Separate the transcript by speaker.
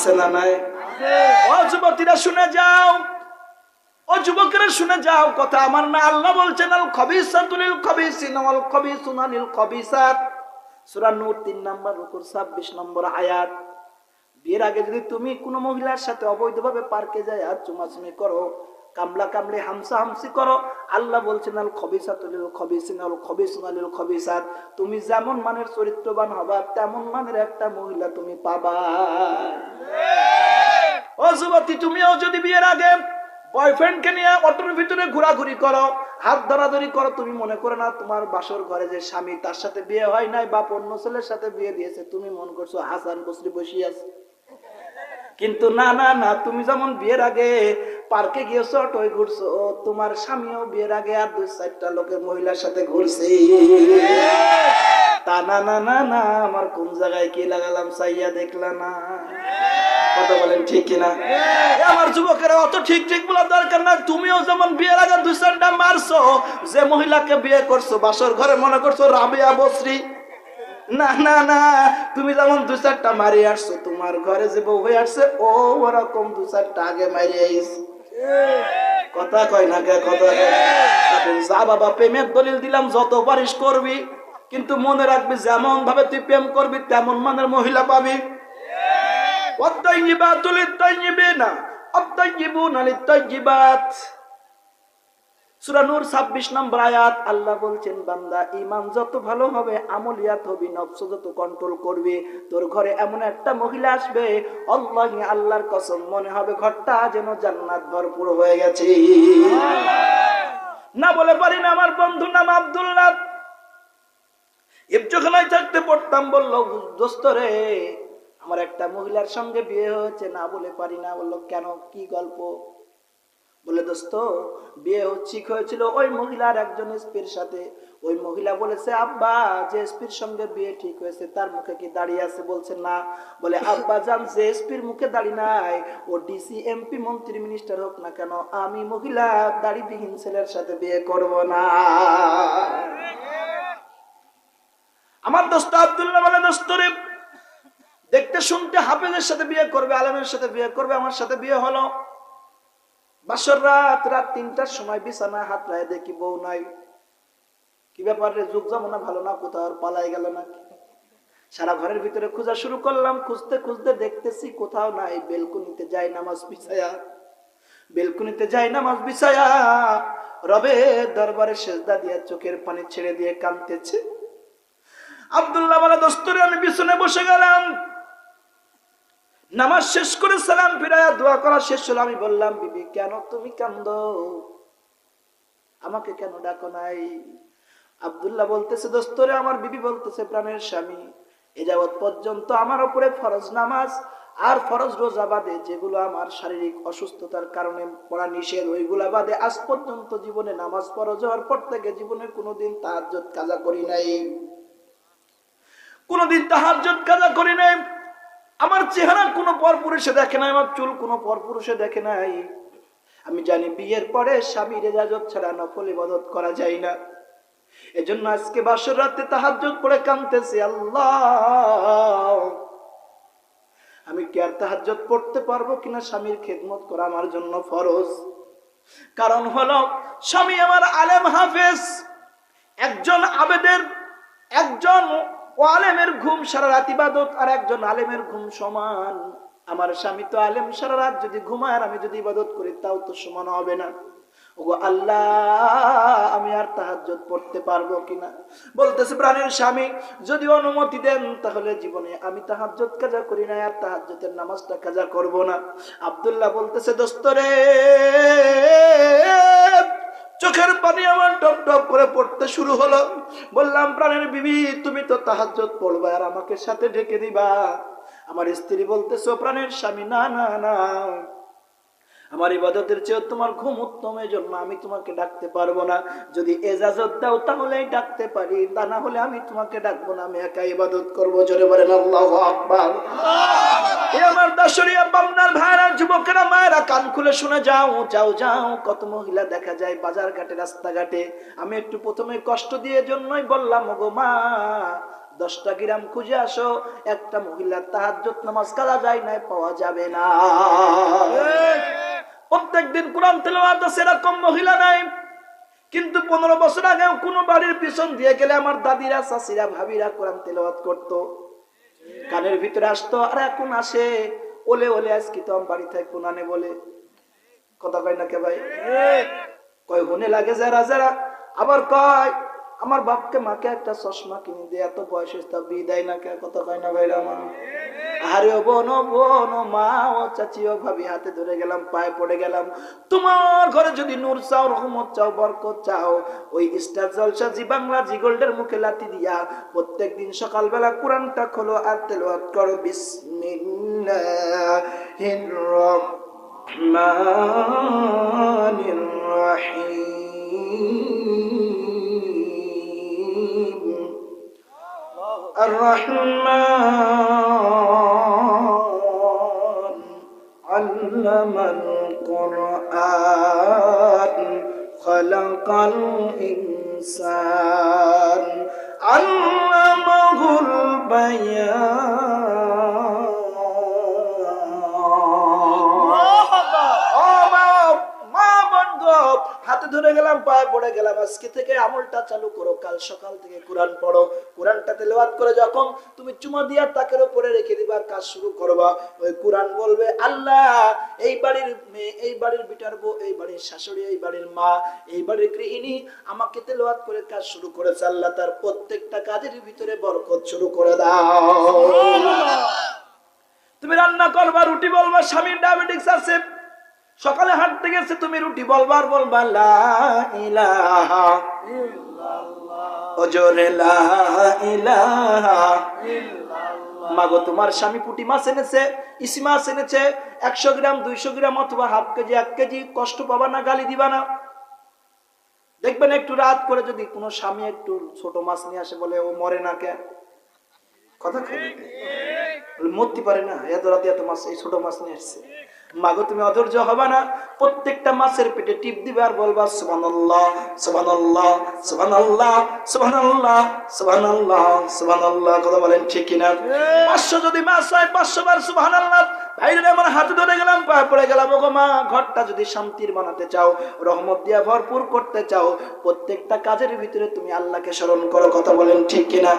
Speaker 1: আছে না নাই? ও যুবতীরা শুনে যাও। ও যুবকেরা শুনে যাও কথা আমার না। আল্লাহ বলছেন আল কবি খবিসিন কবি সুনানিল কবি খবিসাত। সূরা নূর 3 নম্বর রুকুর 26 নম্বর আয়াত। বিয়ের আগে যদি তুমি কোনো মহিলার সাথে অবৈধভাবে পার্কে যায় আর চুমাচুমি করো কামলা কামলে হামসা হামসি করো। আল্লাহ বলছেন, আল খবিসাতুলিল খবিসিন, আল খবিসুনা লিল খবিসাত। তুমি যেমন মানের চরিত্রবান হবা, তেমন মানের একটা মহিলা তুমি পাবা। ও যুবতী, তুমিও যদি বিয়ের আগে বয়ফ্রেন্ডকে নিয়ে অটোর ভিতরে ঘোরাঘুরি করো, হাত ধরাধরি করো, তুমি মনে করো না তোমার বাসর ঘরে যে স্বামী, তার সাথে বিয়ে হয় নাই বা অন্য ছেলের সাথে বিয়ে দিয়েছে। তুমি মনে করছ, হাসান বসরি বসিয়ে কিন্তু না না না, তুমি যেমন বিয়ের আগে পার্কে গিয়েছো অটোয় ঘুরছো? তোমার স্বামীও বিয়ের আগে আর দুই চারটা লোকের মহিলার সাথে ঘুরছে। তা না না না না, আমার কোন জায়গায় কি লাগালাম চাইয়া দেখলা না। মনে তুমি যেমন দু চারটা মারি আসছো, তোমার ঘরে যে বউ হয়ে আসছে, ও ওরকম দু চারটা আগে মারি আইস। কথা কয় না কে, কথা বাবা, প্রেমের দলিল দিলাম, যত পারিস করবি। কিন্তু মনে রাখবি যেমন ভাবে তুই প্রেম করবি, তেমন মানের মহিলা পাবি। অত্যাইবা তুলি তাইবে না অত্যাইবু নালি তাইবাত নূর 26 নম্বর আয়াত আল্লাহ বলছেন বান্দা ঈমান যত ভালো হবে আমলিয়াত হবে নফস যত কন্ট্রোল করবে তোর ঘরে এমন একটা মহিলা আসবে আল্লাহ আল্লাহর কসম মনে হবে ঘরটা যেন জান্নাত ভরপুর হয়ে গেছে। না বলে পারি না আমার বন্ধু নাম আব্দুল্লাহ। ইবজখানায় থাকতে পড়তাম বলল দোস্ত রে আমার একটা মহিলার সঙ্গে বিয়ে হয়েছে। না বলে পারি না বলল কেন? কি গল্প? বলে, দোস্ত, বিয়ে ঠিক হয়েছিল। ওই মহিলার একজন স্পির সাথে। ওই মহিলা বলেছে, আব্বা, যে স্পির সঙ্গে বিয়ে ঠিক হয়েছে, তার মুখে কি দাঁড়িয়ে আছে? বলছে, না। বলে, আব্বা জান, যে স্পির মুখে দাড়ি নাই, ও ডিসি এমপি মন্ত্রী মিনিস্টার হোক না কেন, আমি মহিলা, দাড়িবিহীন ছেলের সাথে বিয়ে করব না। আমার দোস্ত আব্দুল্লাহ বলে, দোস্ত দেখতে শুনতে হাফেজের সাথে বিয়ে করবে, আলমের সাথে বিয়ে করবে, আমার সাথে বিয়ে হলো। বাসর রাত রাত তিনটার সময় বিছানা হাত রায় দেখি বউ নাই। কি ব্যাপার রে, যুগ জামানা ভালো না, কোথাও পালাই গেল নাকি সারা ঘরের ভিতরে খোঁজা শুরু করলাম, খুঁজতে খুঁজতে দেখতেছি কোথাও নাই, বেলকুনিতে যাই নামাজ বিছায়া। বেলকুনিতে যাই নামাজ বিছায়া রবে দরবারে সেজদা দিয়ে চোখের পানি ছেড়ে দিয়ে কাঁদতেছে। আব্দুল্লাহ বলে দোস্তরে আমি বিছনে বসে গেলাম। নামাজ শেষ করে সালাম ফিরাইয়া দোয়া করা শেষ হলো। আমি বললাম বিবি কেন তুমি কান্দ? আমাকে কেন ডাকো নাই? আব্দুল্লাহ বলতেছে দোস্তরে আমার বিবি বলতেছে, প্রাণের স্বামী। এ যাবৎ পর্যন্ত আমার উপরে ফরজ নামাজ আর ফরজ রোজা বাদে যেগুলো আমার শারীরিক অসুস্থতার কারণে পড়া নিষেধ, ওইগুলা বাদে আজ পর্যন্ত জীবনে নামাজ ফরজ হওয়ার পর থেকে জীবনে কোনোদিন তাহাজ্জুদ কাজা করি নাই। কোনোদিন তাহাজ্জুদ কাজা করি নাই। আমার চেহারা কোনো পর পুরুষে দেখে নাই, আমার চুল কোনো পর পুরুষে দেখে নাই। আমি জানি বিয়ের পরে স্বামীর এজাজত ছাড়া নফল ইবাদত করা যায় না। এজন্য আজকে বাসর রাতে তাহাজ্জুদ পড়ে কাঁদতেছি, আল্লাহ! আমি কি আর তাহাজ্জুদ পড়তে পারব কিনা স্বামীর খেদমত করা আমার জন্য ফরজ? কারণ হলো, স্বামী আমার আলেম হাফেজ, একজন আবেদের, একজন ও আলেমের ঘুম সারা রাত ইবাদত আর একজন আলেমের ঘুম সমান। আমার স্বামী তো আলেম সারা রাত যদি ঘুমায় আর আমি যদি ইবাদত করি, তাও তো সমান হবে পড়তে পারব কিনা? বলতেছে প্রাণের স্বামী, যদি অনুমতি দেন, তাহলে জীবনে আমি করি না আর নামাজটা করব না। আব্দুল্লাহ বলতেছে দোস্তরে চোখের পানি আমার টপ টপ করে পড়তে শুরু হলো। বললাম, প্রাণের বিবি, তুমি তো তাহাজ্জুদ পড়বা আর আমাকে সাথে ঢেকে দিবা। আমার স্ত্রী বলতেছো, প্রাণের স্বামী, না না না। আমার ইবাদতের চেয়ে তোমার ঘুম উত্তম জন্য আমি তোমাকে ডাকতে পারব না। যদি এজাজত দাও তাহলেই ডাকতে পারি, তা না হলে আমি তোমাকে ডাকবো না। আমি একা ইবাদত করব। জোরে বলেন, আল্লাহ আকবার। আমার দশরিয়া বামনার ভাইরা যুবকেরা কান খুলে শুনে যাও যাও যাও। কত মহিলা দেখা যায় বাজার ঘাটে রাস্তাঘাটে। আমি একটু প্রথমে কষ্ট দিয়ে জন্যই বললাম গো মা, দশটা গ্রাম খুঁজে আসো। একটা মহিলার তাহাজ্জত নামাজ কাজা যায় নাই, পাওয়া যাবে না। প্রত্যেক দিন কোরআন তেলাওয়াত সেরকম মহিলা নাই। কিন্তু পনেরো বছর আগে কোনো বাড়ির পিছন দিয়ে গেলে আমার দাদিরা চাষিরা ভাবিরা কোরআন তেলাওয়াত করতো। কানের ভিতরে আসতো, আর এখন আসে। ওলে ওলে আজকে তো বাড়ি থেকে কোনানে বলে। কথা কয় না কে ভাই? কয়, হনে লাগে যারা যারা। আবার কয়, আমার বাপকে, মাকে একটা চশমা কিনে দিয়ে এত বয়স বিয়ে না কে? কথা কয় না ভাইরা আমার। আরে বোন বোন মা, ও চাচি, ও ভাবি, হাতে ধরে গেলাম, পায়ে পড়ে গেলাম। তোমার ঘরে যদি নূর চাও, রহমত চাও, বরকত চাও, ওই স্টার জলসা জি বাংলা জি গোল্ডের মুখে লাতি দিয়া প্রত্যেক দিন সকালবেলা কোরআনটা খোলো আর তেলাওয়াত করো। বিসমিল্লাহির الرحمن الرحيم. الرحمن علم القرآن خلق الإنسان علمه البيان. পায়ে পড়ে গেলাম। আজকে থেকে আমলটা চালু করো। কাল সকাল থেকে কোরআন পড়ো। কোরআনটা তেলাওয়াত করে। যখন তুমি চুমা দিয়া তাকের উপরে রেখে দিবা কাজ শুরু করবা ওই কোরআন বলবে আল্লাহ এই বাড়ির মেয়ে এই বাড়ির বিটার বউ এই বাড়ির শাশুড়ি এই বাড়ির মা এই বাড়ির গৃহিণী আমাকে তেলাওয়াত করে কাজ শুরু করেছে। আল্লাহ তার প্রত্যেকটা কাজের ভিতরে বরকত শুরু করে দাও। তুমি রান্না করবা রুটি বলবা স্বামীর ডায়াবেটিক্স আছে। সকালে হাঁটতে গেছে, তুমি রুটি বলবার বলবা ইলাহা ওজোরে মাগো, তোমার স্বামী পুটি মাছ এনেছে, ইসি মাছ এনেছে, একশো গ্রাম, দুইশো গ্রাম, অথবা হাফ কেজি, এক কেজি, কষ্ট পাবা না, গালি দিবা না। দেখবেন একটু রাত করে যদি কোনো স্বামী একটু ছোট মাছ নিয়ে আসে, বলে, ও মরে না কে কথা মরতে পারে না, এত রাতে এত মাছ, এই ছোট মাছ নিয়ে আসছে। মাগো তুমি অধৈর্য হবে না। প্রত্যেকটা মাছের পেটে টিপ দিবে আর বলবা সুবহানাল্লাহ সুবহানাল্লাহ সুবহানাল্লাহ সুবহানাল্লাহ সুবহানাল্লাহ সুবহানাল্লাহ। কথা বলেন ঠিক কিনা? পাঁচশো যদি মাছ হয় পাঁচশো বার সুবহানাল্লাহ। ভাইরে আমার হাতে ধরে গেলাম পায়ে পড়ে গেলাম। ওগো মা ঘরটা যদি শান্তির বানাতে চাও রহমত দিয়া ভরপুর করতে চাও প্রত্যেকটা কাজের ভিতরে তুমি আল্লাহকে স্মরণ করো। কথা বলেন ঠিক কিনা?